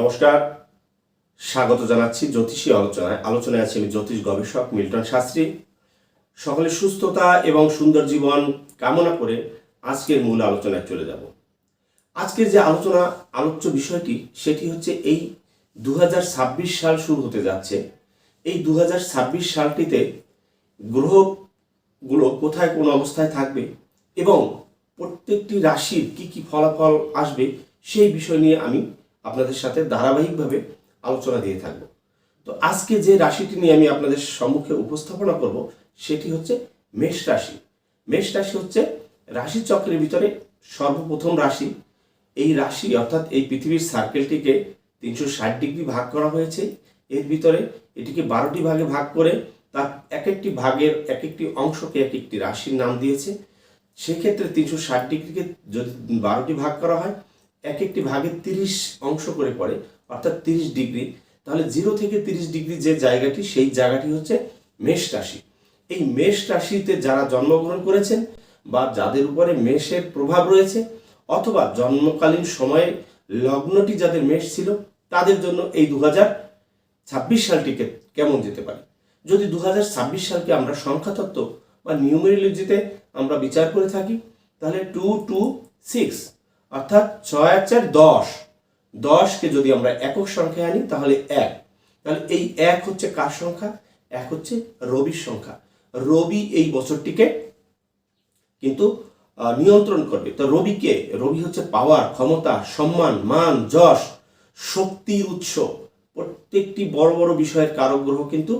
নমস্কার। স্বাগত জানাচ্ছি জ্যোতিষী আলোচনায়। আলোচনায় আছি আমি জ্যোতিষ গবেষক মিল্টন শাস্ত্রী। সকলের সুস্থতা এবং সুন্দর জীবন কামনা করে আজকের মূল আলোচনায় চলে যাব। আজকের যে আলোচনা, আলোচ্য বিষয়টি, সেটি হচ্ছে এই দু হাজার ছাব্বিশ সাল শুরু হতে যাচ্ছে। এই দু হাজার ছাব্বিশ সালটিতে গ্রহগুলো কোথায়, কোন অবস্থায় থাকবে এবং প্রত্যেকটি রাশির কি কি ফলাফল আসবে, সেই বিষয় নিয়ে আমি আপনাদের সাথে ধারাবাহিকভাবে আলোচনা দিয়ে থাকব। তো আজকে যে রাশিটি নিয়ে আমি আপনাদের সম্মুখে উপস্থাপনা করব, সেটি হচ্ছে মেষ রাশি। মেষ রাশি হচ্ছে রাশি চক্রের ভিতরে সর্বপ্রথম রাশি। এই রাশি অর্থাৎ এই পৃথিবীর সার্কেলটিকে তিনশো ষাট ডিগ্রি ভাগ করা হয়েছে। এর ভিতরে এটিকে বারোটি ভাগে ভাগ করে তার এক একটি ভাগের এক একটি অংশকে এক একটি রাশির নাম দিয়েছে। সেক্ষেত্রে তিনশো ষাট ডিগ্রিকে যদি বারোটি ভাগ করা হয় এক একটি ভাগে তিরিশ অংশ করে পড়ে, অর্থাৎ তিরিশ ডিগ্রি। তাহলে জিরো থেকে তিরিশ ডিগ্রি যে জায়গাটি, সেই জায়গাটি হচ্ছে মেষ রাশি। এই মেষ রাশিতে যারা জন্মগ্রহণ করেছেন বা যাদের উপরে মেষের প্রভাব রয়েছে, অথবা জন্মকালীন সময়ে লগ্নটি যাদের মেষ ছিল, তাদের জন্য এই দু ছাব্বিশ সালটিকে কেমন যেতে পারে? যদি দু ছাব্বিশ সালকে আমরা সংখ্যাতত্ত্ব বা নিউমেরোলজিতে আমরা বিচার করে থাকি, তাহলে টু টু সিক্স অর্থাৎ ছয় এক চার দশ। দশকে যদি আমরা একক সংখ্যায় আনি, তাহলে এক। তাহলে এই এক হচ্ছে কার সংখ্যা? এক হচ্ছে রবির সংখ্যা। রবি এই বছরটিকে কিন্তু নিয়ন্ত্রণ করবে। তো রবিকে রবি হচ্ছে পাওয়ার ক্ষমতা, সম্মান, মান, যশ শক্তির উৎস। প্রত্যেকটি বড় বড় বিষয়ের কারক গ্রহ কিন্তু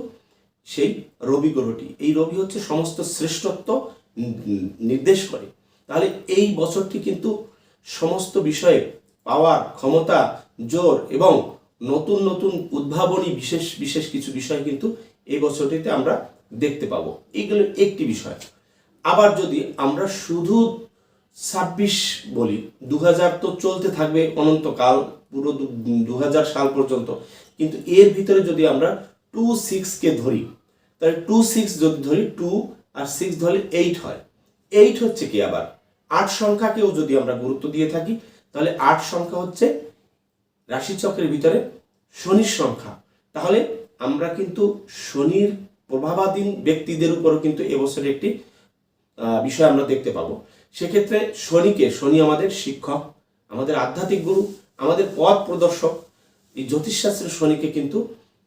সেই রবি গ্রহটি। এই রবি হচ্ছে সমস্ত শ্রেষ্ঠত্ব নির্দেশ করে। তাহলে এই বছরটি কিন্তু সমস্ত বিষয়ে পাওয়ার, ক্ষমতা, জোর এবং নতুন নতুন উদ্ভাবনী বিশেষ বিশেষ কিছু বিষয় কিন্তু এই বছরটিতে আমরা দেখতে পাবো। এইগুলো একটি বিষয়। আবার যদি আমরা শুধু ছাব্বিশ বলি দু হাজার তো চলতে থাকবে অনন্তকাল, পুরো দু হাজার সাল পর্যন্ত। কিন্তু এর ভিতরে যদি আমরা টু সিক্সকে ধরি, তাহলে টু সিক্স যদি ধরি টু আর সিক্স ধরলে এইট হয়। এইট হচ্ছে কি আবার? আট সংখ্যাকেও যদি আমরা গুরুত্ব দিয়ে থাকি, তাহলে আট সংখ্যা হচ্ছে রাশিচক্রের ভিতরে শনির সংখ্যা। তাহলে আমরা কিন্তু শনির প্রভাবাধীন ব্যক্তিদের উপরও কিন্তু এবছরে একটি বিষয় আমরা দেখতে পাবো। সেক্ষেত্রে শনিকে, শনি আমাদের শিক্ষক, আমাদের আধ্যাত্মিক গুরু, আমাদের পথ প্রদর্শক। এই জ্যোতিষশাস্ত্রের শনিকে কিন্তু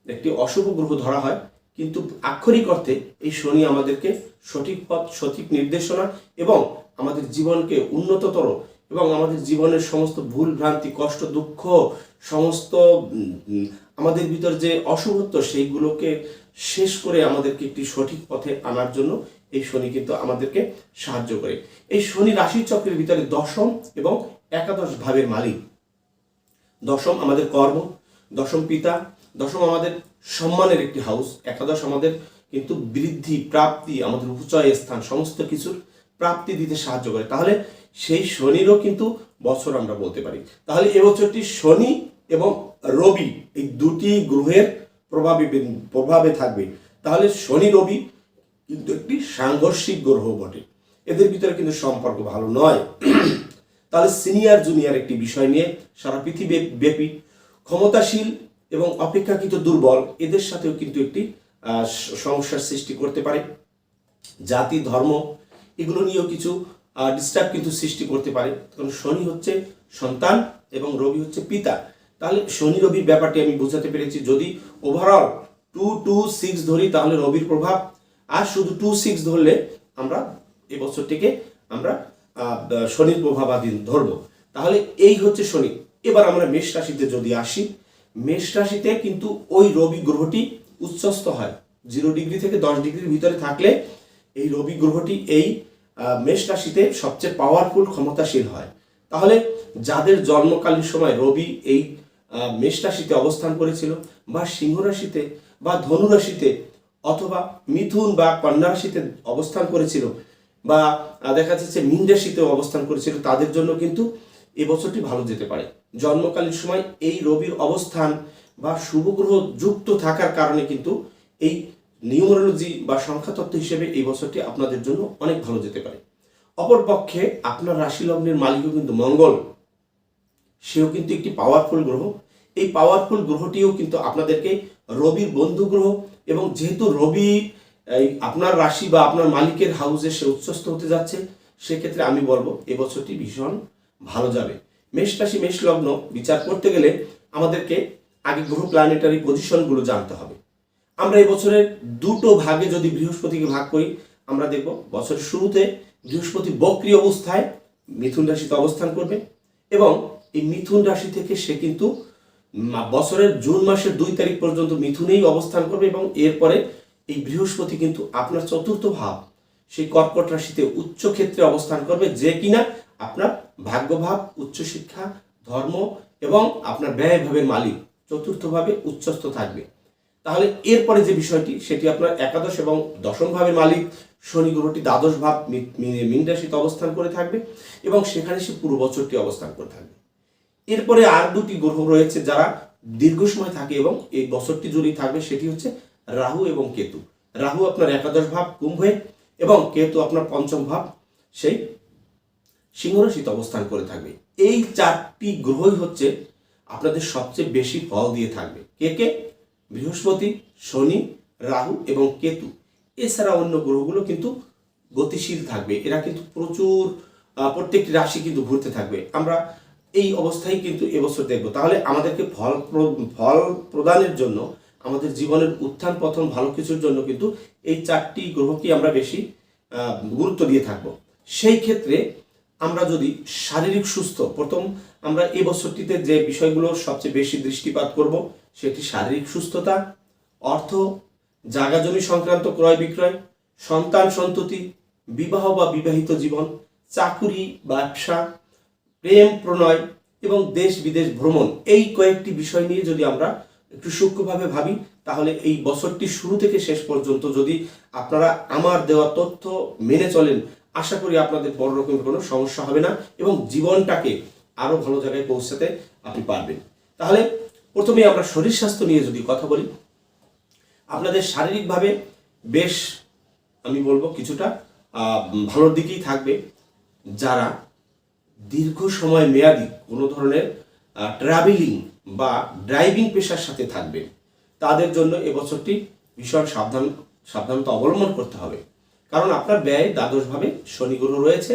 একটি অশুভ গ্রহ ধরা হয়। কিন্তু আক্ষরিক অর্থে এই শনি আমাদেরকে সঠিক পথ, সঠিক নির্দেশনা এবং আমাদের জীবনকে উন্নততর এবং আমাদের জীবনের সমস্ত ভুল, ভ্রান্তি, কষ্ট, দুঃখ, সমস্ত আমাদের ভিতর যে অশুভত্ব, সেইগুলোকে শেষ করে আমাদেরকে একটি সঠিক পথে আনার জন্য এই শনি কিন্তু আমাদেরকে সাহায্য করে। এই শনি রাশি চক্রের ভিতরে দশম এবং একাদশ ভাবের মালিক। দশম আমাদের কর্ম, দশম পিতা, দশম আমাদের সম্মানের একটি হাউস একাদশ আমাদের কিন্তু বৃদ্ধি, প্রাপ্তি, আমাদের উচ্চয় স্থান, সমস্ত কিছুর প্রাপ্তি দিতে সাহায্য করে। তাহলে সেই শনিরও কিন্তু বছর আমরা বলতে পারি। তাহলে এবছরটি শনি এবং রবি এই দুটি গ্রহের প্রভাবে প্রভাবে থাকবে। তাহলে শনি রবি কিন্তু একটি সাংঘর্ষিক গ্রহ বটে। এদের ভিতরে কিন্তু সম্পর্ক ভালো নয়। তাহলে সিনিয়র, জুনিয়র একটি বিষয় নিয়ে সারা পৃথিবী ব্যাপী ক্ষমতাশীল এবং অপেক্ষাকৃত দুর্বল এদের সাথেও কিন্তু একটি সমস্যার সৃষ্টি করতে পারে। জাতি, ধর্ম এগুলো নিয়েও কিছু ডিস্টার্ব কিন্তু সৃষ্টি করতে পারে। কারণ শনি হচ্ছে সন্তান এবং রবি হচ্ছে পিতা। তাহলে শনি রবির ব্যাপারটি আমি বোঝাতে পেরেছি। যদি ওভারঅল টু টু সিক্স ধরি, তাহলে রবির প্রভাব। আর শুধু টু সিক্স ধরলে আমরা এই বছরটিকে আমরা শনির প্রভাবাধীন ধরবো। তাহলে এই হচ্ছে শনি। এবার আমরা মেষ রাশিতে যদি আসি, মেষ রাশিতে কিন্তু ওই রবি গ্রহটি উচ্চস্থ হয়। জিরো ডিগ্রি থেকে দশ ডিগ্রির ভিতরে থাকলে এই রবি গ্রহটি এই মেষ রাশিতে সবচেয়ে পাওয়ারফুল ক্ষমতাশীল হয়। তাহলে যাদের জন্মকালীন সময় রবি এই মেষ রাশিতে অবস্থান করেছিল বা সিংহ রাশিতে বা ধনু রাশিতে অথবা মিথুন বা কন্যা রাশিতে অবস্থান করেছিল বা দেখা যাচ্ছে মীন রাশিতেও অবস্থান করেছিল, তাদের জন্য কিন্তু এই বছরটি ভালো যেতে পারে। জন্মকালীন সময় এই রবির অবস্থান বা শুভ গ্রহ যুক্ত থাকার কারণে কিন্তু এই নিউমারোলজি বা সংখ্যাতত্ত্ব হিসেবে এই বছরটি আপনাদের জন্য অনেক ভালো যেতে পারে। অপরপক্ষে আপনার রাশি লগ্নের মালিকও কিন্তু মঙ্গল। সেও কিন্তু একটি পাওয়ারফুল গ্রহ। এই পাওয়ারফুল গ্রহটিও কিন্তু আপনাদেরকে রবির বন্ধু গ্রহ এবং যেহেতু রবি আপনার রাশি বা আপনার মালিকের হাউসে সে উচ্চস্থ হতে যাচ্ছে, সেক্ষেত্রে আমি বলব এবছরটি ভীষণ ভালো যাবে। মেষ রাশি, মেষ লগ্ন, বিচার করতে গেলে আমাদেরকে আগে গ্রহ প্ল্যানেটারি পজিশনগুলো জানতে হবে। আমরা এই বছরের দুটো ভাগে যদি বৃহস্পতিকে ভাগ করি, আমরা দেখব বছরের শুরুতে বৃহস্পতি বক্রি অবস্থায় মিথুন রাশিতে অবস্থান করবে এবং এই মিথুন রাশি থেকে সে কিন্তু বছরের জুন মাসের দুই তারিখ পর্যন্ত মিথুনেই অবস্থান করবে এবং এরপরে এই বৃহস্পতি কিন্তু আপনার চতুর্থ ভাব, সেই কর্কট রাশিতে উচ্চ ক্ষেত্রে অবস্থান করবে যে কিনা আপনার ভাগ্যভাব, উচ্চশিক্ষা, ধর্ম এবং আপনার ব্যয় ভাবের মালিক চতুর্থভাবে উচ্চস্থ থাকবে। তাহলে এরপরে যে বিষয়টি, সেটি আপনার একাদশ এবং দশম ভাবের মালিক শনি গ্রহটি দ্বাদশ ভাব মীন রাশিতে অবস্থান করে থাকবে এবং সেখানে সে পুরো বছরটি অবস্থান করে থাকবে। এরপরে আর দুটি গ্রহ রয়েছে যারা দীর্ঘ সময় থাকে এবং এই বছরটি জুড়েই থাকবে, সেটি হচ্ছে রাহু এবং কেতু। রাহু আপনার একাদশ ভাব, কুম্ভে এবং কেতু আপনার পঞ্চম ভাব, সেই সিংহ রাশিতে অবস্থান করে থাকবে। এই চারটি গ্রহই হচ্ছে আপনাদের সবচেয়ে বেশি ফল দিয়ে থাকবে। কে কে? বৃহস্পতি, শনি, রাহু এবং কেতু। এছাড়া অন্য গ্রহগুলো কিন্তু গতিশীল থাকবে। এরা কিন্তু প্রচুর প্রত্যেকটি রাশি কিন্তু ঘুরতে থাকবে। আমরা এই অবস্থায় কিন্তু এবছর দেখব। তাহলে আমাদেরকে ফল ফল প্রদানের জন্য, আমাদের জীবনের উত্থান পতন ভালো কিছুর জন্য কিন্তু এই চারটি গ্রহকে আমরা বেশি গুরুত্ব দিয়ে থাকব। সেই ক্ষেত্রে আমরা যদি শারীরিক সুস্থ, প্রথম আমরা এই বছরটিতে যে বিষয়গুলো সবচেয়ে বেশি দৃষ্টিপাত করব, সেটি শারীরিক সুস্থতা, অর্থ জাগা জমি সংক্রান্ত ক্রয় বিক্রয়, সন্তান সন্ততি, বিবাহ বা বিবাহিত জীবন, চাকুরি ব্যবসা, প্রেম, প্রণয় এবং দেশ বিদেশ ভ্রমণ, এই কয়েকটি বিষয় নিয়ে যদি আমরা একটু সূক্ষ্মভাবে ভাবি, তাহলে এই বছরটি শুরু থেকে শেষ পর্যন্ত যদি আপনারা আমার দেওয়া তথ্য মেনে চলেন আশা করি আপনাদের বড় রকমের কোনো সমস্যা হবে না এবং জীবনটাকে আরও ভালো জায়গায় পৌঁছাতে আপনি পারবেন। তাহলে প্রথমে আমরা শরীর স্বাস্থ্য নিয়ে যদি কথা বলি, আপনাদের শারীরিকভাবে বেশ, আমি বলব কিছুটা ভালোর দিকেই থাকবে। যারা দীর্ঘ সময় মেয়াদি কোনো ধরনের ট্রাভেলিং বা ড্রাইভিং পেশার সাথে থাকবে তাদের জন্য এবছরটি ভীষণ সাবধান, সাবধানতা অবলম্বন করতে হবে। কারণ আপনার ব্যয় দ্বাদশভাবে শনি গ্রহ রয়েছে,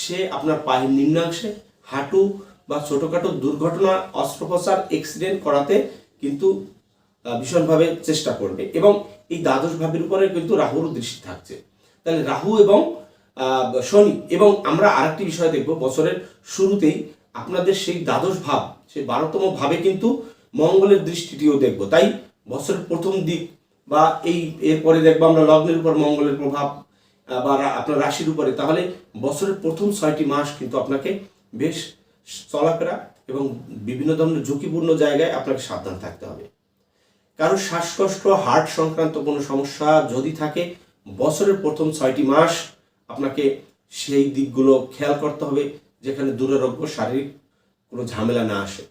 সে আপনার পায়ের নিম্নাংশে হাঁটু বা ছোটোখাটো দুর্ঘটনা, অস্ত্রোপচার অ্যাক্সিডেন্ট করাতে কিন্তু ভীষণভাবে চেষ্টা করবে এবং এই দ্বাদশ ভাবের উপরে কিন্তু রাহুর দৃষ্টি থাকছে। তাহলে রাহু এবং শনি এবং আমরা আরেকটি বিষয় দেখব, বছরের শুরুতেই আপনাদের সেই দ্বাদশ ভাব সেই বারোতম ভাবে কিন্তু মঙ্গলের দৃষ্টিটিও দেখব। তাই বছরের প্রথম দিক বা এই এরপরে দেখব আমরা লগ্নের উপর মঙ্গলের প্রভাব বা আপনার রাশির উপরে, তাহলে বছরের প্রথম ছয়টি মাস কিন্তু আপনাকে বেশ চলাফেরা এবং বিভিন্ন ধরনের ঝুঁকিপূর্ণ জায়গায় আপনাকে সাবধান থাকতে হবে। কারও শ্বাসকষ্ট, হার্ট সংক্রান্ত কোনো সমস্যা যদি থাকে, বছরের প্রথম ছয়টি মাস আপনাকে সেই দিকগুলো খেয়াল করতে হবে, যেখানে দুরারোগ্য, শারীরিক কোনো ঝামেলা না আসে।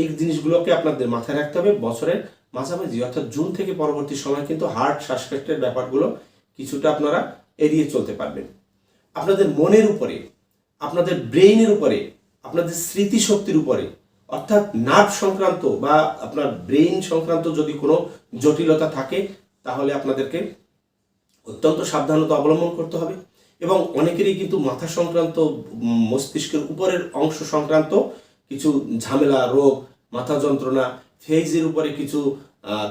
এই জিনিসগুলোকে আপনাদের মাথায় রাখতে হবে। বছরের মাঝামাঝি, অর্থাৎ জুন থেকে পরবর্তী সময় কিন্তু হার্ট, শ্বাসকষ্টের ব্যাপারগুলো কিছুটা আপনারা এড়িয়ে চলতে পারবেন। আপনাদের মনের উপরে, আপনাদের ব্রেইনের উপরে, আপনাদের স্মৃতিশক্তির উপরে, অর্থাৎ নার্ভ সংক্রান্ত বা আপনার ব্রেইন সংক্রান্ত যদি কোনো জটিলতা থাকে, তাহলে আপনাদেরকে অত্যন্ত সাবধানতা অবলম্বন করতে হবে এবং অনেকেরই কিন্তু মাথা সংক্রান্ত, মস্তিষ্কের উপরের অংশ সংক্রান্ত কিছু ঝামেলা, রোগ, মাথা যন্ত্রণা, ফেজের উপরে কিছু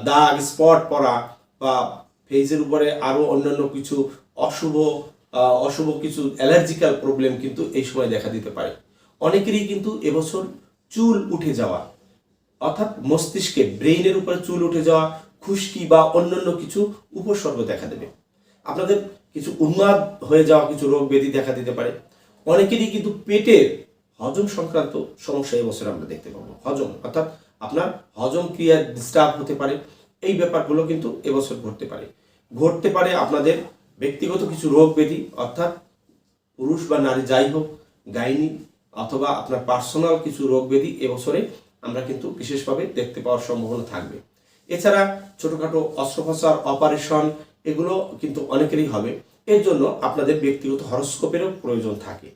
দাগ, স্পট পড়া বা ফেজের উপরে আরও অন্যান্য কিছু অশুভ অশুভ কিছু অ্যালার্জিক্যাল প্রবলেম কিন্তু এই সময় দেখা দিতে পারে। অনেকেরই কিন্তু এবছর চুল উঠে যাওয়া, অর্থাৎ মস্তিষ্কে ব্রেইনের উপরে চুল উঠে যাওয়া, খুশকি বা অন্যান্য কিছু উপসর্গ দেখা দেবে। আপনাদের কিছু উন্মাদ হয়ে যাওয়া কিছু রোগ ব্যাধি দেখা দিতে পারে। অনেকেরই কিন্তু পেটের হজম সংক্রান্ত সমস্যা এবছর আমরা দেখতে পাবো। হজম, অর্থাৎ আপনার হজম ক্রিয়া ডিস্টার্ব হতে পারে। এই ব্যাপারগুলো কিন্তু এবছর ঘটতে পারে। ঘটতে পারে আপনাদের ব্যক্তিগত কিছু রোগ ব্যাধি, অর্থাৎ পুরুষ বা নারী যাই হোক, গাইনি অথবা আপনার পার্সোনাল কিছু রোগ ব্যাধি এবছরে আমরা কিন্তু বিশেষভাবে দেখতে পাওয়ার সম্ভাবনা থাকবে। এছাড়া ছোটোখাটো অস্ত্রোপচার, অপারেশন এগুলো কিন্তু অনেকেরই হবে। এর জন্য আপনাদের ব্যক্তিগত হরস্কোপেরও প্রয়োজন থাকে।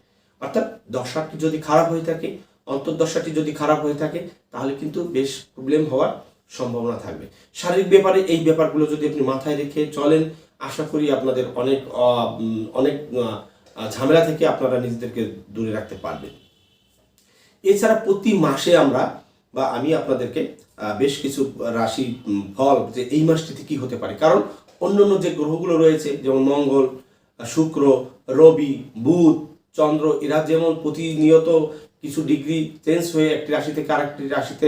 অর্থাৎ দশাটি যদি খারাপ হয়ে থাকে, অন্তর্দশাটি যদি খারাপ হয়ে থাকে, তাহলে কিন্তু বেশ প্রবলেম হওয়ার সম্ভাবনা থাকবে। শারীরিক ব্যাপারে এই ব্যাপারগুলো যদি আপনি মাথায় রেখে চলেন, আশা করি আপনাদের অনেক অনেক ঝামেলা থেকে আপনারা নিজেদেরকে দূরে রাখতে পারবেন। এছাড়া প্রতি মাসে আমরা, বা আমি আপনাদেরকে বেশ কিছু রাশি ফল যে এই মাসটিতে কি হতে পারে। কারণ অন্যান্য যে গ্রহগুলো রয়েছে, যেমন মঙ্গল, শুক্র, রবি, বুধ, চন্দ্র, এরা যেমন প্রতিনিয়ত কিছু ডিগ্রি চেঞ্জ হয়ে একটি রাশি থেকে আরেকটি রাশিতে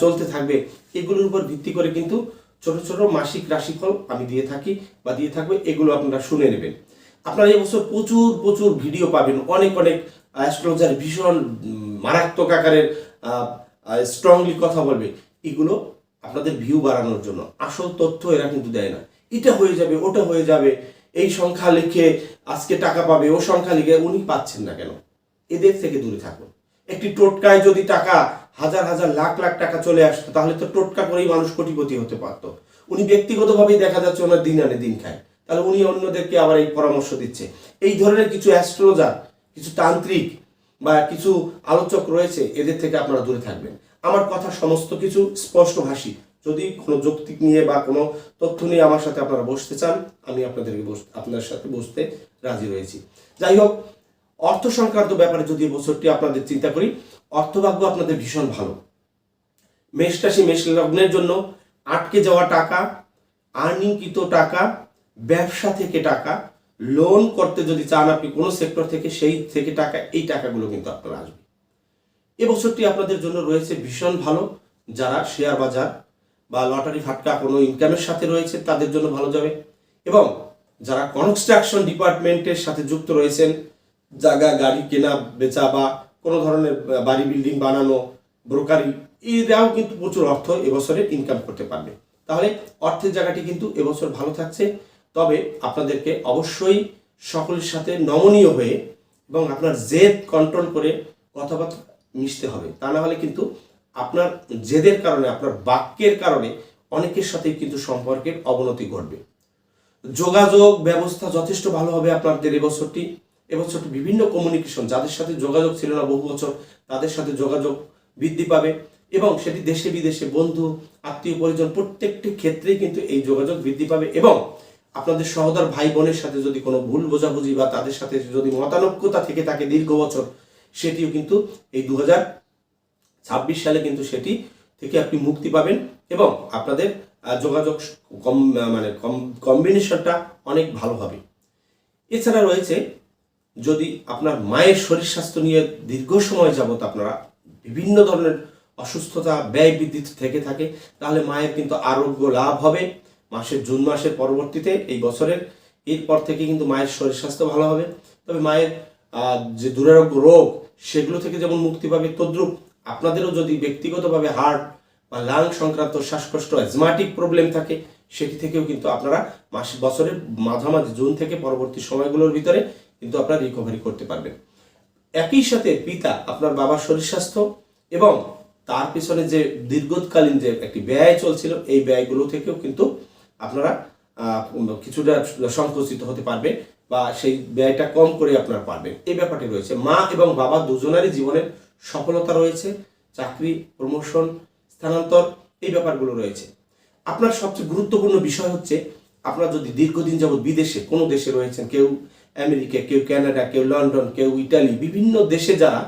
চলতে থাকবে। এগুলোর উপর ভিত্তি করে কিন্তু ছোট ছোট মাসিক রাশিফল আমি দিয়ে থাকি বা দিয়ে থাকবে, এগুলো আপনারা শুনে নেবেন। আপনারা এবছর প্রচুর প্রচুর ভিডিও পাবেন। অনেক অনেক অ্যাস্ট্রোলজার ভীষণ মারাত্মক আকারের স্ট্রংলি কথা বলবে। এগুলো আপনাদের ভিউ বাড়ানোর জন্য। আসল তথ্য এরা কিন্তু দেয় না। এটা হয়ে যাবে, ওটা হয়ে যাবে। এই সংখ্যা লিখে আজকে টাকা পাবে, ও সংখ্যা লিখে উনি পাচ্ছেন না কেন? এদের থেকে দূরে থাকুন। একটি টোটকায় যদি টাকা হাজার হাজার লাখ লাখ টাকা চলে আসতো, তাহলে তো টোটকা করেই মানুষ কোটিপতি হতে পারতো। উনি ব্যক্তিগতভাবেই দেখা যাচ্ছে ওনার দিন আনে দিন খায়। তাহলে উনি অন্যদেরকে আবার এই পরামর্শ দিচ্ছে। এই ধরনের কিছু অ্যাস্ট্রোলজার, কিছু তান্ত্রিক বা কিছু আলোচক রয়েছে, এদের থেকে আপনারা দূরে থাকবেন। আমার কথা সমস্ত কিছু স্পষ্টভাষী। যদি কোনো যৌক্তিক নিয়ে বা কোনো তথ্য নিয়ে আমার সাথে আপনারা বসতে চান, আমি আপনাদেরকে আপনার সাথে বসতে রাজি রয়েছি। যাই হোক, অর্থ সংক্রান্ত ব্যাপারে যদি বছরটি আপনাদের চিন্তা করি অর্থভাগ্য আপনাদের ভীষণ ভালো। মেষ রাশি মেষ লগ্নের জন্য আটকে যাওয়া টাকা, আর্নিংকৃত টাকা, ব্যবসা থেকে টাকা লোন করতে যদি চান আপনি কোনো সেক্টর থেকে সেই থেকে টাকা, এই টাকাগুলো কিন্তু আপনার আসবে। এ বছরটি আপনাদের জন্য রয়েছে ভীষণ ভালো। যারা শেয়ার বাজার বা লটারি ফাটকা কোনো ইনকামের সাথে রয়েছে, তাদের জন্য ভালো যাবে। এবং যারা কনস্ট্রাকশন ডিপার্টমেন্টের সাথে যুক্ত রয়েছেন, জায়গা, গাড়ি কেনা, বেচা বা কোনো ধরনের বাড়ি বিল্ডিং বানানো ব্রোকারি এরাও কিন্তু প্রচুর অর্থ এবছরে ইনকাম করতে পারবে। তাহলে অর্থের জায়গাটি কিন্তু এবছর ভালো থাকছে। তবে আপনাদেরকে অবশ্যই সকলের সাথে নমনীয় হয়ে এবং আপনার জেদ কন্ট্রোল করে কথাবার্তা মিশতে হবে। তা না হলে কিন্তু আপনার জেদের কারণে, আপনার বাক্যের কারণে অনেকের সাথেই কিন্তু সম্পর্কের অবনতি ঘটবে। যোগাযোগ ব্যবস্থা যথেষ্ট ভালো হবে আপনাদের এবছরটি। এবছরটি বিভিন্ন কমিউনিকেশন যাদের সাথে যোগাযোগ ছিল না বহু বছর, তাদের সাথে যোগাযোগ বৃদ্ধি পাবে এবং সেটি দেশে বিদেশে বন্ধু, আত্মীয় পরিজন প্রত্যেকটি ক্ষেত্রেই কিন্তু এই যোগাযোগ বৃদ্ধি পাবে এবং আপনাদের সহদর ভাই বোনের সাথে যদি কোনো ভুল বোঝাবুঝি বা তাদের সাথে যদি মতানৈক্যতা থেকে থাকে দীর্ঘ বছর, সেটিও কিন্তু এই দু ছাব্বিশ সালে কিন্তু সেটি থেকে আপনি মুক্তি পাবেন এবং আপনাদের যোগাযোগ কম মানে কম কম্বিনেশনটা অনেক ভালো হবে। এছাড়া রয়েছে যদি আপনার মায়ের শরীর স্বাস্থ্য নিয়ে দীর্ঘ সময় যাবত আপনারা বিভিন্ন ধরনের অসুস্থতা, ব্যয় বৃদ্ধি থেকে থাকে, তাহলে মায়ের কিন্তু আরোগ্য লাভ হবে। মাসের জুন মাসের পরবর্তীতে এই বছরের, এরপর থেকে কিন্তু মায়ের শরীর স্বাস্থ্য ভালো হবে। তবে মায়ের যে দুরারোগ্য রোগ, সেগুলো থেকে যেমন মুক্তি পাবে তদ্রুপ, আপনাদেরও যদি ব্যক্তিগতভাবে হার্ট বা লাং সংক্রান্ত শ্বাসকষ্ট, অ্যাজমাটিক প্রবলেম থাকে, সেটি থেকেও কিন্তু আপনারা মাস, বছরের মাঝামাঝি জুন থেকে পরবর্তী সময়গুলোর ভিতরে কিন্তু আপনারা রিকভারি করতে পারবেন। একই সাথে পিতা আপনার বাবার শরীর স্বাস্থ্য এবং তার পিছনে যে দীর্ঘকালীন যে একটি ব্যয় চলছিল, এই ব্যয়গুলো থেকেও কিন্তু আপনারা কিছুটা সংকুচিত হতে পারবে বা সেই ব্যয়টা কম করে আপনারা পারবেন। এই ব্যাপারটি রয়েছে। মা এবং বাবা দুজনেরই জীবনের সফলতা রয়েছে, চাকরি প্রমোশন স্থানান্তর, এই ব্যাপারগুলো রয়েছে। আপনার সবচেয়ে গুরুত্বপূর্ণ বিষয় হচ্ছে, আপনারা যদি দীর্ঘদিন যাবৎ বিদেশে কোনো দেশে রয়েছেন, কেউ আমেরিকা, কেউ কানাডা, কেউ লন্ডন, কেউ ইটালি, বিভিন্ন দেশে যারা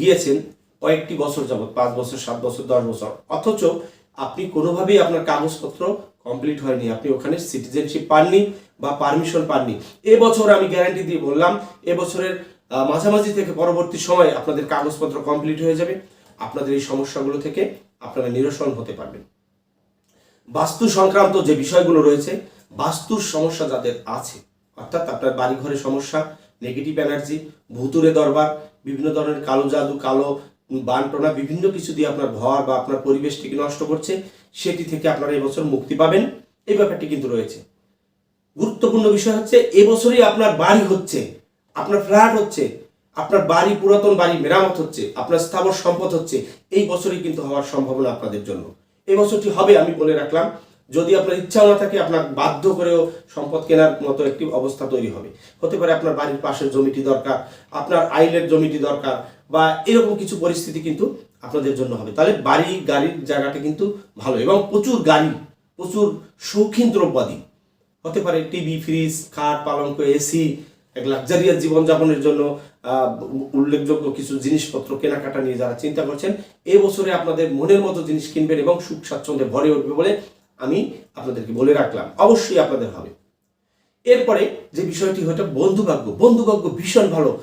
গিয়েছেন কয়েকটি বছর যাবৎ, পাঁচ বছর, সাত বছর, দশ বছর। অথচ আপনি কোনোভাবেই আপনার কাগজপত্র কমপ্লিট হয়নি, আপনি ওখানে সিটিজেনশিপ পাননি বা পারমিশন পাননি। এবছর আমি গ্যারান্টি দিয়ে বললাম এবছরের মাঝামাঝি থেকে পরবর্তী সময় আপনাদের কাগজপত্র কমপ্লিট হয়ে যাবে, আপনাদের এই সমস্যাগুলো থেকে আপনারা নিরসন হতে পারবেন। বাস্তু সংক্রান্ত যে বিষয়গুলো রয়েছে, বাস্তুর সমস্যা যাদের আছে অর্থাৎ আপনার বাড়ি ঘরে সমস্যা নেগেটিভ এনার্জি ভুতুরে দরবার, বিভিন্ন ধরনের কালো জাদু, কালো বানটনা বিভিন্ন কিছু দিয়ে আপনার ঘর বা আপনার পরিবেশটিকে নষ্ট করছে, সেটি থেকে আপনারা এবছর মুক্তি পাবেন। এই ব্যাপারটি কিন্তু রয়েছে। গুরুত্বপূর্ণ বিষয় হচ্ছে, এবছরই আপনার বাড়ি হচ্ছে, আপনার ফ্ল্যাট হচ্ছে, আপনার বাড়ি পুরাতন, বাড়ি মেরামত হচ্ছে, আপনার স্থাবর সম্পদ হচ্ছে, এই বছরই কিন্তু হওয়ার সম্ভাবনা আপনাদের জন্য। এই বছরটি হবে, আমি বলে রাখলাম যদি আপনার ইচ্ছাও না থাকে, আপনার বাধ্য করেও সম্পদ কেনার মতো একটি অবস্থা তৈরি হবে। হতে পারে আপনার বাড়ির পাশের জমিটি দরকার, আপনার আইলের জমিটি দরকার, বা এরকম কিছু পরিস্থিতি কিন্তু আপনাদের জন্য হবে। তাহলে বাড়ি, গাড়ির জায়গাটা কিন্তু ভালো, এবং প্রচুর গাড়ি, প্রচুর শৌখিন দ্রব্যাদি। হতে পারে টিভি, ফ্রিজ, খাট, পালঙ্ক, এসি, এক লাক্সারিয়াস জীবনযাপনের জন্য উল্লেখযোগ্য কিছু জিনিসপত্র কেনাকাটা নিয়ে যারা চিন্তা করছেন এই বছরে আপনাদের মনের মতো জিনিস কিনবেন এবং সুখ স্বাচ্ছন্দ্যে ভরে উঠবে বলে আমি আপনাদেরকে বলে রাখলাম, অবশ্যই আপনাদের হবে। এরপরে যে বিষয়টি হয়তো বন্ধুভাগ্য বন্ধুভাগ্য ভীষণ ভালো।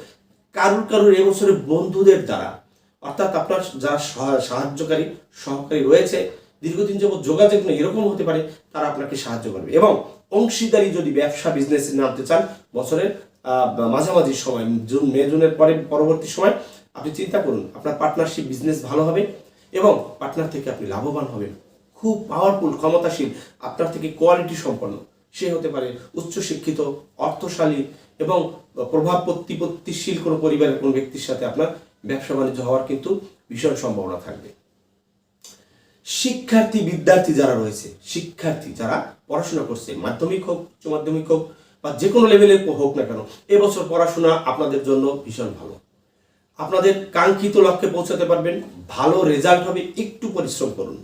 কারুর কারুর এবছরে বন্ধুদের দ্বারা, অর্থাৎ আপনার যারা সহা- সাহায্যকারী, সহকারী রয়েছে, দীর্ঘদিন যাবত যোগাযোগ নেই, এরকম হতে পারে, তারা আপনাকে সাহায্য করবে। এবং অংশীদারি যদি ব্যবসা বিজনেসে নামতে চান, বছরের মাঝামাঝি সময়, জুন, মে, জুনের পরে, পরবর্তী সময়, আপনি চিন্তা করুন, আপনার পার্টনারশিপ বিজনেস ভালো হবে এবং পার্টনার থেকে আপনি লাভবান হবেন। খুব পাওয়ারফুল ক্ষমতাশীল, আপনার থেকে কোয়ালিটি সম্পন্ন। সে হতে পারে উচ্চশিক্ষিত, অর্থশালী এবং প্রভাব প্রতিপত্তিশীল কোনো পরিবারের কোনো ব্যক্তির সাথে আপনার ব্যবসা বাণিজ্য হওয়ার কিন্তু ভীষণ সম্ভাবনা থাকবে। শিক্ষার্থী, বিদ্যার্থী যারা রয়েছে, শিক্ষার্থী যারা পড়াশোনা করছে, মাধ্যমিক হোক, উচ্চ মাধ্যমিক হোক বা যে কোনো লেভেলের হোক না কেন, এবছর পড়াশোনা আপনাদের জন্য ভীষণ ভালো। আপনাদের কাঙ্ক্ষিত লক্ষ্যে পৌঁছাতে পারবেন, ভালো রেজাল্ট হবে, একটু পরিশ্রম করুন।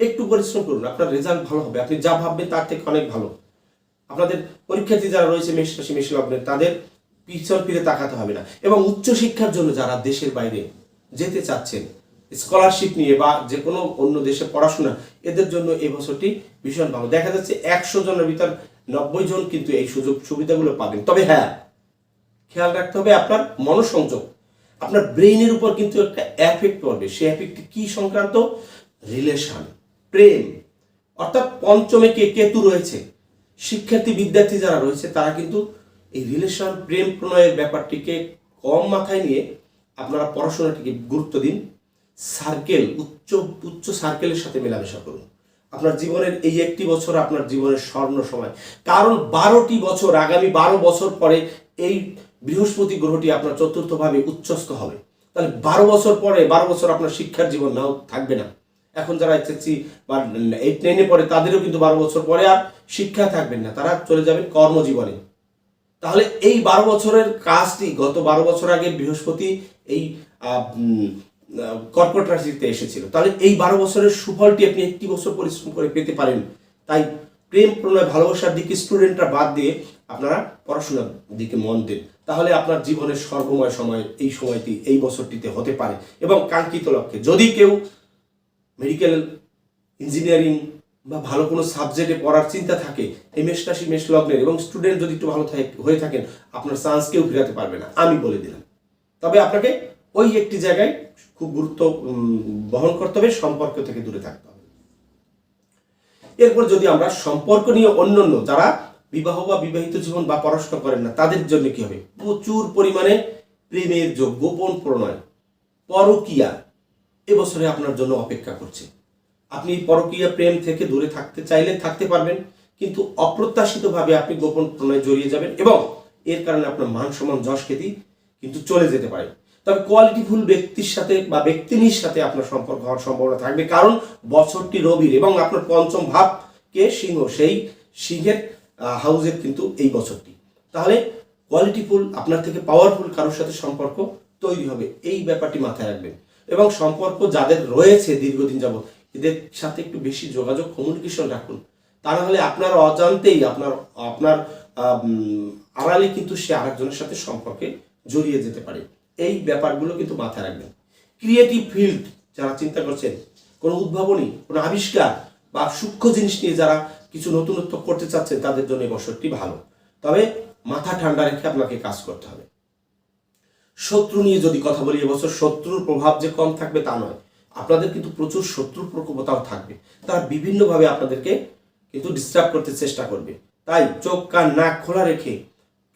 একটু পরিশ্রম করুন, আপনার রেজাল্ট ভালো হবে। আপনি যা ভাববেন তার থেকে অনেক ভালো। আপনাদের পরীক্ষার্থী যারা রয়েছে, মেষ রাশি, মেষ লগ্নের, তাদের পিছন ফিরে তাকাতে হবে না। এবং উচ্চশিক্ষার জন্য যারা দেশের বাইরে যেতে চাচ্ছেন স্কলারশিপ নিয়ে বা যে কোনো অন্য দেশে পড়াশোনা, এদের জন্য এই বছরটি ভীষণ ভালো। দেখা যাচ্ছে একশো জনের ভিতর নব্বই জন কিন্তু এই সুযোগ সুবিধাগুলো পাবেন। তবে হ্যাঁ খেয়াল রাখতে হবে আপনার মনোসংযোগ। আপনার ব্রেইনের উপর কিন্তু একটা এফেক্ট পড়বে। সেই এফেক্টটি কি সংক্রান্ত? রিলেশন প্রেম, অর্থাৎ পঞ্চমে কে কেতু রয়েছে, শিক্ষার্থী, বিদ্যার্থী যারা রয়েছে, তারা কিন্তু এই রিলেশন প্রেম প্রণয়ের ব্যাপারটিকে কম মাথায় নিয়ে আপনারা পড়াশোনাটিকে গুরুত্ব দিন। সার্কেল উচ্চ উচ্চ সার্কেলের সাথে মেলামেশা করুন। আপনার জীবনের এই একটি বছর আপনার জীবনের স্বর্ণ সময়। কারণ বারোটি বছর, আগামী বারো বছর পরে এই বৃহস্পতি গ্রহটি আপনার চতুর্থভাবে উচ্চস্থ হবে। তাহলে বারো বছর পরে, বারো বছর আপনার শিক্ষার জীবন নাও থাকবে না। এখন যারা এসএসসি বা এইট নাইনে পড়ে, তাদেরও কিন্তু বারো বছর পরে আর শিক্ষা থাকবেন না, তারা চলে যাবেন কর্মজীবনে। তাহলে এই বারো বছরের কাজটি, গত বারো বছর আগে বৃহস্পতি এই কর্কট রাশিতে এসেছিল। তাহলে এই বারো বছরের সুফলটি আপনি একটি বছর পরিশ্রম করে পেতে পারেন। তাই প্রেম প্রণয় ভালোবাসার দিকে স্টুডেন্টরা বাদ দিয়ে আপনারা পড়াশোনার দিকে মন দেন। তাহলে আপনার জীবনের সর্বময় সময় এই সময়টি, এই বছরটিতে হতে পারে। এবং কাঙ্ক্ষিত লক্ষ্যে যদি কেউ মেডিকেল ইঞ্জিনিয়ারিং বা ভালো কোনো সাবজেক্টে পড়ার চিন্তা থাকে, এই মেষ রাশি মেষ লগ্নের এবং স্টুডেন্ট যদি একটু ভালো হয়ে থাকেন, আপনার চান্স কেউ ফিরাতে পারবে না। আমি বলে দিলাম। তবে আপনাকে ওই একটি জায়গায় খুব গুরুত্ব বহন করতে হবে, সম্পর্ক থেকে দূরে থাকতে হবে। এরপর যদি আমরা সম্পর্ক নিয়ে অন্যান্য যারা বিবাহ বা বিবাহিত জীবন বা পড়াশোনা করেন না, তাদের জন্য কি হবে? প্রচুর পরিমাণে প্রেমের যোগ গোপন প্রণয়। পরকিয়া। এবছরে আপনার জন্য অপেক্ষা করছে। আপনি পরকীয়া প্রেম থেকে দূরে থাকতে চাইলে থাকতে পারবেন, কিন্তু অপ্রত্যাশিতভাবে আপনি গোপন প্রণয়ে জড়িয়ে যাবেন এবং এর কারণে আপনার মান সম্মান যশ খ্যাতি কিন্তু চলে যেতে পারে। তবে কোয়ালিটিফুল ব্যক্তির সাথে বা ব্যক্তিনির সাথে আপনার সম্পর্ক হওয়ার সম্ভাবনা থাকবে, কারণ বছরটি রবির এবং আপনার পঞ্চম ভাবকে সিংহ সেই সিংহের হাউজের কিন্তু এই বছরটি। তাহলে কোয়ালিটিফুল আপনার থেকে পাওয়ারফুল কারোর সাথে সম্পর্ক তৈরি হবে, এই ব্যাপারটি মাথায় রাখবেন। এবং সম্পর্ক যাদের রয়েছে দীর্ঘদিন যাবত এদের সাথে একটু বেশি যোগাযোগ কমিউনিকেশন রাখুন। তা না হলে আপনার অজান্তেই আপনার আপনার আড়ালে কিন্তু সে আরেকজনের সাথে সম্পর্কে জড়িয়ে যেতে পারে। এই ব্যাপারগুলো কিন্তু মাথায় রাখবেন। ক্রিয়েটিভ ফিল্ড যারা চিন্তা করছেন, কোনো উদ্ভাবনী, কোনো আবিষ্কার বা সূক্ষ্ম জিনিস নিয়ে যারা কিছু নতুনত্ব করতে চাচ্ছেন, তাদের জন্য এই বছরটি ভালো। তবে মাথা ঠান্ডা রেখে আপনাকে কাজ করতে হবে। শত্রু নিয়ে যদি কথা বলি, এবছর শত্রুর প্রভাব যে কম থাকবে তা নয়। আপনাদের কিন্তু প্রচুর শত্রুর প্রকোপতাও থাকবে। তারা বিভিন্নভাবে আপনাদেরকে কিন্তু ডিস্টার্ব করতে চেষ্টা করবে। তাই চোখ, কান, নাক খোলা রেখে,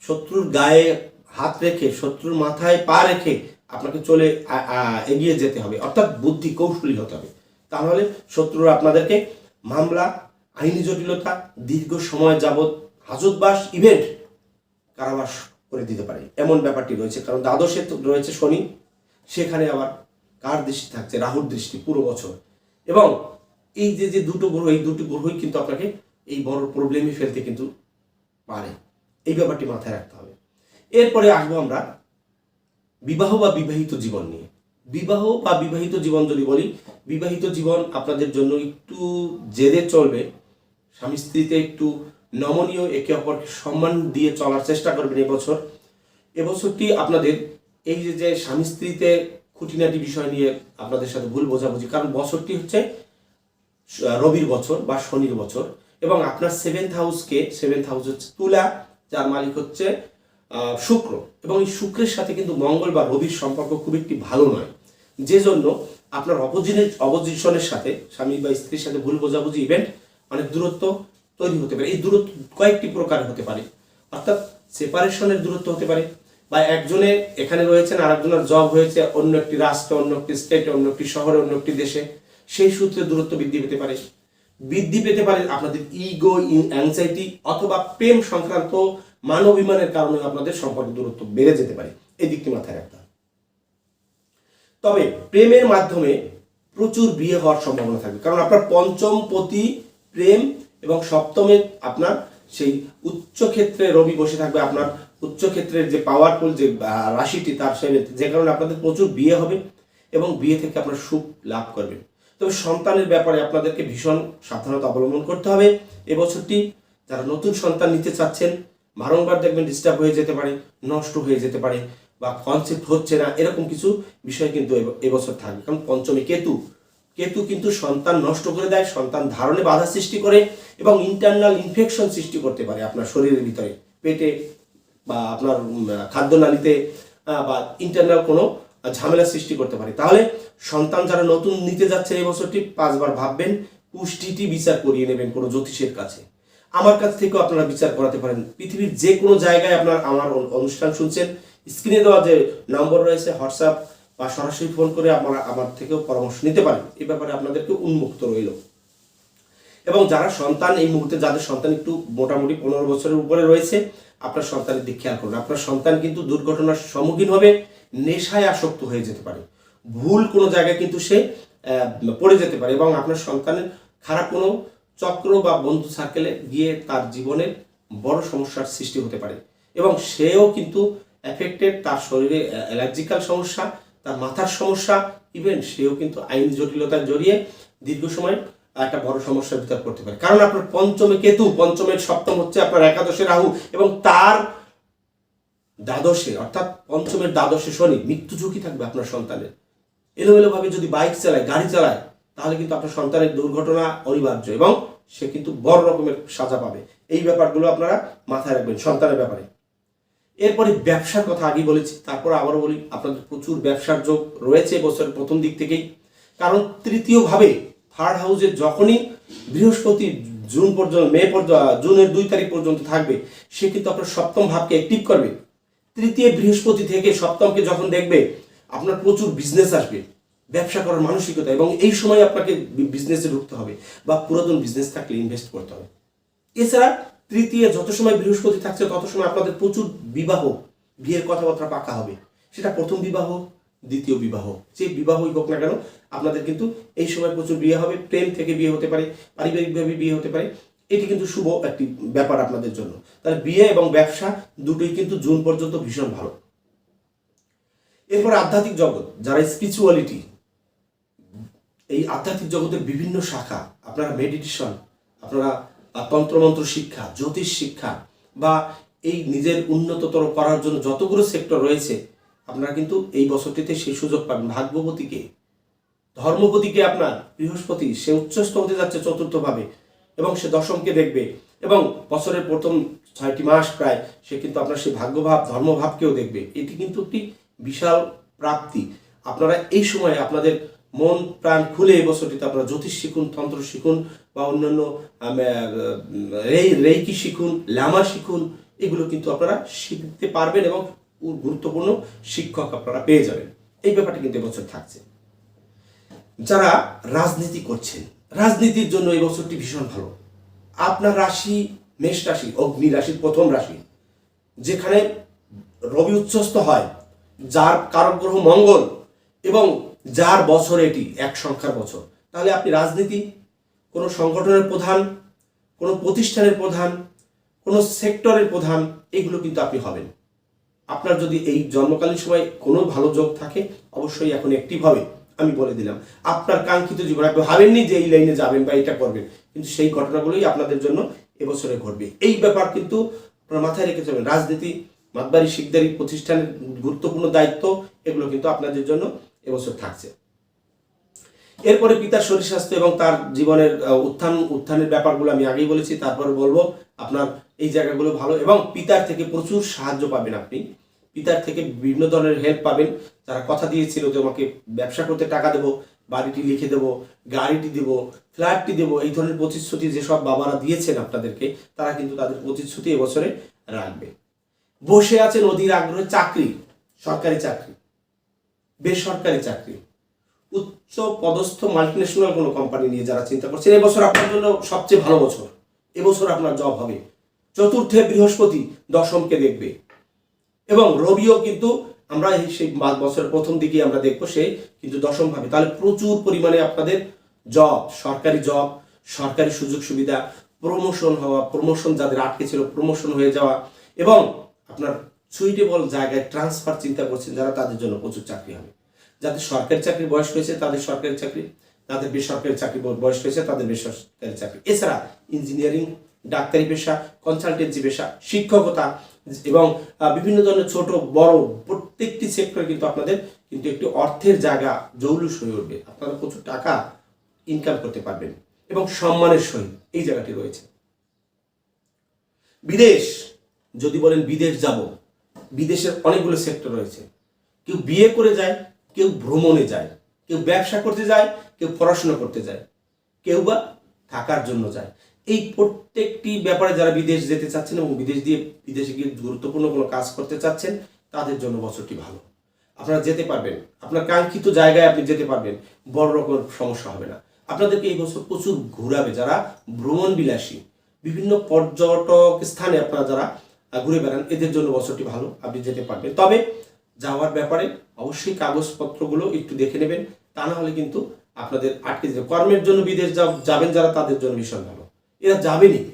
শত্রুর গায়ে হাত রেখে, শত্রুর মাথায় পা রেখে আপনাকে চলে এগিয়ে যেতে হবে। অর্থাৎ বুদ্ধি কৌশলী হতে হবে। তাহলে শত্রুরা আপনাদেরকে মামলা, আইনি জটিলতা, দীর্ঘ সময় যাবৎ হাজতবাস ইভেন্ট কারাবাস করে দিতে পারে। এমন ব্যাপারটি রয়েছে, কারণ দ্বাদশে রয়েছে শনি, সেখানে আবার কার দৃষ্টি থাকছে? রাহুর দৃষ্টি, পুরো বছর। এবং এই যে যে দুটো গ্রহ, এই দুটো গ্রহই কিন্তু আপনাকে এই বড় প্রবলেমে ফেলতে কিন্তু পারে। এই ব্যাপারটি মাথায় রাখতে হবে। এরপরে আসব আমরা বিবাহ বা বিবাহিত জীবন নিয়ে। বিবাহ বা বিবাহিত জীবন যদি বলি, বিবাহিত জীবন আপনাদের জন্য একটু জেদে চলবে। স্বামী স্ত্রীতে একটু নমনীয় একে অপরকে সম্মান দিয়ে চলার চেষ্টা করবেন এবছর। এবছরটি আপনাদের এই যে যে স্বামী স্ত্রীতে খুঁটিনাটি বিষয় নিয়ে আপনাদের সাথে ভুল বোঝাবুঝি, কারণ বছরটি হচ্ছে রবির বছর বা শনির বছর এবং আপনার সেভেন্থ হাউসকে সেভেন্থ হাউস হচ্ছে তুলা, যার মালিক হচ্ছে শুক্র এবং এই শুক্রের সাথে কিন্তু মঙ্গল বা রবির সম্পর্ক খুব একটি ভালো নয়। যে জন্য আপনার অপোজিনের অপোজিশনের সাথে স্বামী বা স্ত্রীর সাথে ভুল বোঝাবুঝি ইভেন্ট অনেক দূরত্ব তৈরি হতে পারে। এই দূরত্ব কয়েকটি প্রকার হতে পারে। অর্থাৎ সেপারেশনের দূরত্ব হতে পারে। বা একজনের এখানে রয়েছেন আর একজনের জব হয়েছে, অন্য একটি রাষ্ট্রে, অন্য একটি স্টেটে অন্য একটি শহরে, অন্য একটি দেশে। সেই সূত্রে দূরত্ব বৃদ্ধি পেতে পারে। বৃদ্ধি পেতে পারে আপনাদের ইগো অ্যাংজাইটি অথবা প্রেম সংক্রান্ত মানবিমানের কারণে আপনাদের সম্পর্ক দূরত্ব বেড়ে যেতে পারে। এই দিকটি মাথায় রাখতে তবে প্রেমের মাধ্যমে প্রচুর বিয়ে হওয়ার সম্ভাবনা থাকবে। কারণ আপনার পঞ্চম পতি প্রেম এবং সপ্তমে আপনার সেই উচ্চ ক্ষেত্রে রবি বসে থাকবে, আপনার উচ্চ ক্ষেত্রের যে পাওয়ারফুল যে রাশিটি তার সেভেন্থ যে কারণে আপনাদের প্রচুর বিয়ে হবে এবং বিয়ে থেকে আপনার সুখ লাভ করবেন তবে সন্তানের ব্যাপারে আপনাদেরকে ভীষণ সাবধানতা অবলম্বন করতে হবে। এবছরটি যারা নতুন সন্তান নিতে চাচ্ছেন, বারংবার দেখবেন ডিস্টার্ব হয়ে যেতে পারে, নষ্ট হয়ে যেতে পারে বা কনসেপ্ট হচ্ছে না, এরকম কিছু বিষয় কিন্তু এব- এবছর থাকবে। কারণ পঞ্চমী কেতু কেতু কিন্তু সন্তান নষ্ট করে দেয়, সন্তান ধারণে বাধা সৃষ্টি করে এবং ইন্টারনাল ইনফেকশন সৃষ্টি করতে পারে আপনার শরীরের ভিতরে, পেটে বা আপনার খাদ্যনালীতে বা ইন্টারনাল কোনো ঝামেলা সৃষ্টি করতে পারে। তাহলে সন্তান যারা নতুন নিতে যাচ্ছে এই বছরটি, পাঁচবার ভাববেন পুষ্টিটি বিচার করিয়ে নেবেন কোনো জ্যোতিষের কাছে। আমার কাছ থেকেও আপনারা বিচার করাতে পারেন। পৃথিবীর যে কোনো জায়গায় আপনার আমার অনুষ্ঠান শুনছেন, স্ক্রিনে দেওয়া যে নম্বর রয়েছে, হোয়াটসঅ্যাপ বা সরাসরি ফোন করে আপনারা আমার থেকেও পরামর্শ নিতে পারেন এ ব্যাপারে আপনাদেরকে উন্মুক্ত রইল। এবং যারা সন্তান, এই মুহূর্তে যাদের সন্তান একটু মোটামুটি পনেরো বছরের উপরে রয়েছে, আপনার সন্তানের দিক খেয়াল করুন। আপনার সন্তান কিন্তু দুর্ঘটনার সম্মুখীন হবে, নেশায় আসক্ত হয়ে যেতে পারে। ভুল কোনো জায়গায় কিন্তু সে পড়ে যেতে পারে এবং আপনার সন্তানের খারাপ কোনো চক্র বা বন্ধু সার্কেলে গিয়ে তার জীবনের বড় সমস্যার সৃষ্টি হতে পারে। এবং সেও কিন্তু এফেক্টেড তার শরীরে অ্যালার্জিক্যাল সমস্যা তার মাথার সমস্যা ইভেন সেও কিন্তু আইন জটিলতার জড়িয়ে দীর্ঘ সময় একটা বড় সমস্যার ভিতর করতে পারে। কারণ আপনার পঞ্চমে কেতু, পঞ্চমের সপ্তম হচ্ছে আপনার একাদশে রাহু এবং তার দ্বাদশে, অর্থাৎ পঞ্চমের দ্বাদশে শনি, মৃত্যু ঝুঁকি থাকবে আপনার সন্তানের। এলোমেলোভাবে যদি বাইক চালায়, গাড়ি চালায়, তাহলে কিন্তু আপনার সন্তানের দুর্ঘটনা অনিবার্য এবং সে কিন্তু বড় রকমের সাজা পাবে। এই ব্যাপারগুলো আপনারা মাথায় রাখবেন সন্তানের ব্যাপারে। এরপরে ব্যবসার কথা আগে বলেছি, তারপর আবারও বলি, আপনাদের প্রচুর ব্যবসার যোগ রয়েছে বছরের প্রথম দিক থেকেই। কারণ তৃতীয়ভাবে থার্ড হাউসে যখনই বৃহস্পতি জুন পর্যন্ত, মে পর্যন্ত জুনের দুই তারিখ পর্যন্ত থাকবে, সে কিন্তু আপনার সপ্তম ভাবকে অ্যাক্টিভ করবে। তৃতীয় বৃহস্পতি থেকে সপ্তমকে যখন দেখবে, আপনার প্রচুর বিজনেস আসবে, ব্যবসা করার মানসিকতা, এবং এই সময় আপনাকে বিজনেসে ঢুকতে হবে, বা পুরাতন বিজনেস থাকলে ইনভেস্ট করতে হবে। এছাড়া তৃতীয়, যত সময় বৃহস্পতি থাকছে, তত সময় আপনাদের প্রচুর বিবাহ, বিয়ের কথাবার্তা পাকা হবে। সেটা প্রথম বিবাহ, দ্বিতীয় বিবাহ। যে বিবাহই হোক না কেন, আপনাদের কিন্তু এই সময় প্রচুর বিয়ে হবে, প্রেম থেকে বিয়ে হতে পারে, পারিবারিকভাবে বিয়ে হতে পারে। এটি কিন্তু শুভ একটি ব্যাপার আপনাদের জন্য। তাহলে বিয়ে এবং ব্যবসা দুটোই কিন্তু জুন পর্যন্ত ভীষণ ভালো। এরপর আধ্যাত্মিক জগৎ, যারা স্পিরিচুয়ালিটি এই আধ্যাত্মিক জগতের বিভিন্ন শাখা, আপনারা মেডিটেশন আপনারা তন্ত্রমন্ত্র শিক্ষা, জ্যোতিষ শিক্ষা বা এই নিজের উন্নততর করার জন্য যতগুলো সেক্টর রয়েছে, আপনারা কিন্তু এই বছরটিতে সেই সুযোগ পাবেন। ভাগ্যবতীকে ধর্মপতিকে আপনার বৃহস্পতি, সে উচ্চস্থ হতে যাচ্ছে, চতুর্থভাবে, এবং সে দশমকে দেখবে, এবং বছরের প্রথম ছয়টি মাস প্রায় সে কিন্তু আপনার সেই ভাগ্যভাব, ধর্মভাবকেও দেখবে। এটি কিন্তু একটি বিশাল প্রাপ্তি। আপনারা এই সময় আপনাদের মন প্রাণ খুলে এই বছরটিতে আপনারা জ্যোতিষ শিখুন, তন্ত্র শিখুন বা অন্যান্য রেই রেইকি শিখুন লামা শিখুন, এগুলো কিন্তু আপনারা শিখতে পারবেন এবং গুরুত্বপূর্ণ শিক্ষক আপনারা পেয়ে যাবেন। এই ব্যাপারটি কিন্তু এবছর থাকছে। যারা রাজনীতি করছেন, রাজনীতির জন্য এই বছরটি ভীষণ ভালো। আপনার রাশি মেষ রাশি, অগ্নি রাশির প্রথম রাশি, যেখানে রবি উচ্চস্থ হয়, যার কারক গ্রহ মঙ্গল এবং যার বছর এটি, এক সংখ্যার বছর। তাহলে আপনি রাজনীতি, কোনো সংগঠনের প্রধান, কোনো প্রতিষ্ঠানের প্রধান, কোনো সেক্টরের প্রধান, এগুলো কিন্তু আপনি হবেন। আপনার যদি এই জন্মকালীন সময় কোনো ভালো যোগ থাকে, অবশ্যই এখন অ্যাক্টিভ হবে, আমি বলে দিলাম। আপনার কাঙ্ক্ষিত জীবন, আপনি ভাবেননি যে এই লাইনে যাবেন বা এটা করবেন, কিন্তু সেই ঘটনাগুলোই আপনাদের জন্য এবছরে ঘটবে। এই ব্যাপার কিন্তু আপনার মাথায় রেখে চলবেন। রাজনীতি, মাতবাড়ি, শিকদারি প্রতিষ্ঠানের গুরুত্বপূর্ণ দায়িত্ব, এগুলো কিন্তু আপনাদের জন্য এবছর থাকছে। এরপরে পিতার শরীর স্বাস্থ্য এবং তার জীবনের উত্থান, উত্থানের ব্যাপারগুলো আমি আগেই বলেছি, তারপর বলব আপনার এই জায়গাগুলো ভালো এবং পিতার থেকে প্রচুর সাহায্য পাবেন আপনি। পিতার থেকে বিভিন্ন ধরনের হেল্প পাবেন। যারা কথা দিয়েছিল যে আমাকে ব্যবসা করতে টাকা দেবো, বাড়িটি লিখে দেবো, গাড়িটি দেবো, ফ্ল্যাটটি দেবো, এই ধরনের প্রতিশ্রুতি যেসব বাবারা দিয়েছেন আপনাদেরকে, তারা কিন্তু তাদের প্রতিশ্রুতি এবছরে রাখবে। বসে আছে নদীর আগ্রহে চাকরি, সরকারি চাকরি। বেসরকারি চাকরি। উচ্চ পদস্থ মাল্টিনেশনাল কোনো কোম্পানি নিয়ে যারা চিন্তা করছেন এবছর আপনার জন্য সবচেয়ে ভালো বছর। এবছর আপনার জব হবে। চতুর্থে বৃহস্পতি দশমকে দেখবে। এবং রবিও কিন্তু আমরা সেই বছরের প্রথম দিকে আমরা দেখব সে কিন্তু দশম ভাবে। তাহলে প্রচুর পরিমাণে আপনাদের জব সরকারি জব সরকারি সুযোগ সুবিধা প্রমোশন হওয়া প্রমোশন যাদের আটকে ছিল প্রমোশন হয়ে যাওয়া এবং আপনার সুইটেবল জায়গায় ট্রান্সফার চিন্তা করছেন যারা তাদের জন্য প্রচুর চাকরি হবে। যাদের সরকারি চাকরির বয়স হয়েছে, তাদের সরকারি চাকরি তাদের বেসরকারি চাকরি বয়স হয়েছে, তাদের বেসরকারি চাকরি। এছাড়া ইঞ্জিনিয়ারিং ডাক্তারি পেশা কনসালটেন্সি পেশা, শিক্ষকতা এবং বিভিন্ন ধরনের ছোট, বড় প্রত্যেকটি সেক্টরে কিন্তু আপনাদের কিন্তু একটি অর্থের জায়গা জৌলুস হয়ে উঠবে। আপনারা প্রচুর টাকা ইনকাম করতে পারবেন এবং সম্মানের সহিত এই জায়গাটি রয়েছে। বিদেশ, যদি বলেন বিদেশ যাব বিদেশের অনেকগুলো সেক্টর রয়েছে। কেউ বিয়ে করে যায়, কেউ ভ্রমণে যায়, কেউ ব্যবসা করতে যায়, কেউ পড়াশোনা করতে যায়, কেউ বা থাকার জন্য যায়। এই প্রত্যেকটি ব্যাপারে যারা বিদেশ যেতে চাচ্ছেন এবং বিদেশ দিয়ে বিদেশে গিয়ে গুরুত্বপূর্ণ কোনো কাজ করতে চাচ্ছেন, তাদের জন্য বছরটি ভালো। আপনারা যেতে পারবেন। আপনার কাঙ্ক্ষিত জায়গায় আপনি যেতে পারবেন। বড় রকম সমস্যা হবে না। আপনাদেরকে এই বছর প্রচুর ঘুরাবে যারা ভ্রমণ বিলাসী বিভিন্ন পর্যটক স্থানে আপনারা যারা ঘুরে বেড়ান। এদের জন্য বছরটি ভালো, আপনি যেতে পারবেন। তবে যাওয়ার ব্যাপারে অবশ্যই কাগজপত্রগুলো একটু দেখে নেবেন। তা না হলে কিন্তু আপনাদের আটকে যাবে কর্মের জন্য বিদেশ যাবেন যারা, তাদের জন্য ভীষণ ভালো। এরা যাবেনই।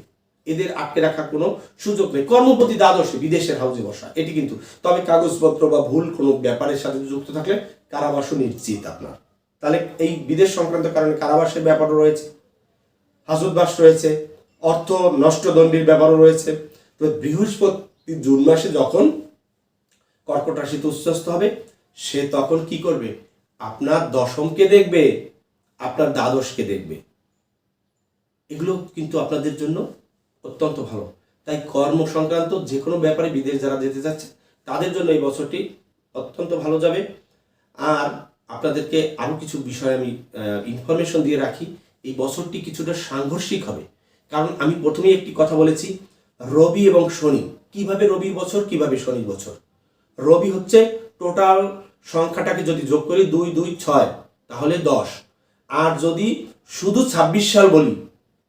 এদের আটকে রাখার কোনো সুযোগ নেই। কর্মপতি দ্বাদশে, বিদেশের হাউজে বসা, এটি কিন্তু তবে কাগজপত্র বা ভুল কোনো ব্যাপারের সাথে যুক্ত থাকলে কারাবাসও নিশ্চিত আপনার। তাহলে এই বিদেশ সংক্রান্ত কারণে কারাবাসের ব্যাপারও রয়েছে। হাজতবাস রয়েছে। অর্থ নষ্টদণ্ডের ব্যাপারও রয়েছে। তো বৃহস্পতি জুন মাসে যখন কর্কট রাশিতে উচ্চস্থ হবে, সে তখন কি করবে? আপনার দশমকে দেখবে, আপনার দ্বাদশকে দেখবে। এগুলো কিন্তু আপনাদের জন্য অত্যন্ত ভালো। তাই কর্ম সংক্রান্ত যে কোনো ব্যাপারে বিদেশ যারা যেতে যাচ্ছে তাদের জন্য এই বছরটি অত্যন্ত ভালো যাবে। আর আপনাদেরকে আরও কিছু বিষয় আমি ইনফরমেশন দিয়ে রাখি, এই বছরটি কিছুটা সাংঘর্ষিক হবে। কারণ আমি প্রথমেই একটি কথা বলেছি রবি এবং শনি। কীভাবে রবির বছর, কীভাবে শনির বছর? রবি হচ্ছে টোটাল সংখ্যাটাকে যদি যোগ করি দুই দুই, ছয়, তাহলে দশ। আর যদি শুধু ছাব্বিশ সাল বলি,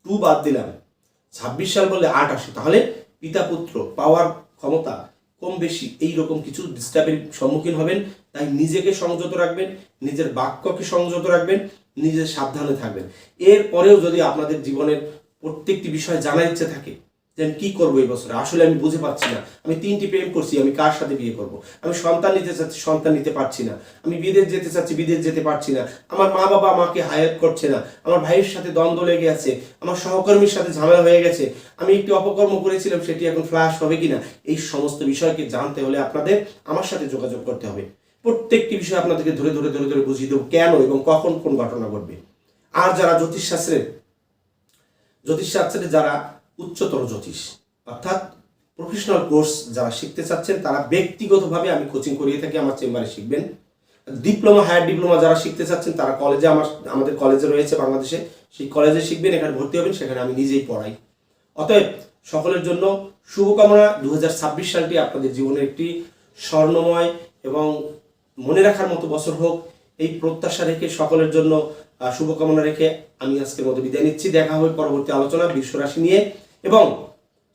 টু বাদ দিলাম, ছাব্বিশ সাল বললে আট আসে, তাহলে পিতা পুত্র, পাওয়ার ক্ষমতা কম বেশি এই রকম কিছু ডিস্টার্বের সম্মুখীন হবেন। তাই নিজেকে সংযত রাখবেন, নিজের বাক্যকে সংযত রাখবেন, নিজের সাবধানে থাকবেন। এরপরেও যদি আপনাদের জীবনের প্রত্যেকটি বিষয় জানার ইচ্ছে থাকে যে আমি কি করব এই বছরে? আসলে আমি বুঝে পাচ্ছি না। আমি তিনটি প্রেম করছি, আমি কার সাথে বিয়ে করব? আমি সন্তান নিতে চাচ্ছি, সন্তান নিতে পারছি না। আমি বিদেশ যেতে চাচ্ছি, বিদেশ যেতে পারছি না। আমার মা বাবা আমাকে হায়ার করছে না। আমার ভাইয়ের সাথে দ্বন্দ্ব লেগে আছে। আমার সহকর্মীর সাথে ঝামেলা হয়ে গেছে। আমি একটি অপকর্ম করেছিলাম, সেটি এখন ফ্ল্যাশ হবে কিনা? এই সমস্ত বিষয়কে জানতে হলে আপনাদের আমার সাথে যোগাযোগ করতে হবে। প্রত্যেকটি বিষয় আপনাদেরকে ধরে ধরে ধরে ধরে বুঝিয়ে দেবো কেন এবং কখন কোন ঘটনা ঘটবে। আর যারা জ্যোতিষশাস্ত্রের জ্যোতিষশাস্ত্রে যারা উচ্চতর জ্যোতিষ। অর্থাৎ প্রফেশনাল কোর্স যারা শিখতে চাচ্ছেন, তারা ব্যক্তিগতভাবে আমি কোচিং করিয়ে থাকি, আমার চেম্বারে শিখবেন। ডিপ্লোমা হায়ার ডিপ্লোমা যারা শিখতে চাচ্ছেন, তারা কলেজে আমার, আমাদের কলেজে রয়েছে বাংলাদেশে। সেই কলেজে শিখবেন, এখানে ভর্তি হবেন, সেখানে আমি নিজেই পড়াই। অতএব সকলের জন্য শুভকামনা। দু হাজার ছাব্বিশ সালটি আপনাদের জীবনের একটি স্বর্ণময় এবং মনে রাখার মতো বছর হোক। এই প্রত্যাশা রেখে সকলের জন্য শুভকামনা রেখে আমি আজকের মতো বিদায় নিচ্ছি। দেখা হবে পরবর্তী আলোচনা, বিশ্বরাশি নিয়ে। এবং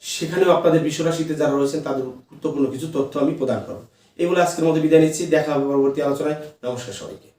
সেখানেও আপনাদের বিশ্বরাশিতে যারা রয়েছেন, তাদের গুরুত্বপূর্ণ কিছু তথ্য আমি প্রদান করব। এগুলো আজকের মধ্যে বিদায় নিচ্ছি। দেখা হবে পরবর্তী আলোচনায়। নমস্কার সবাইকে।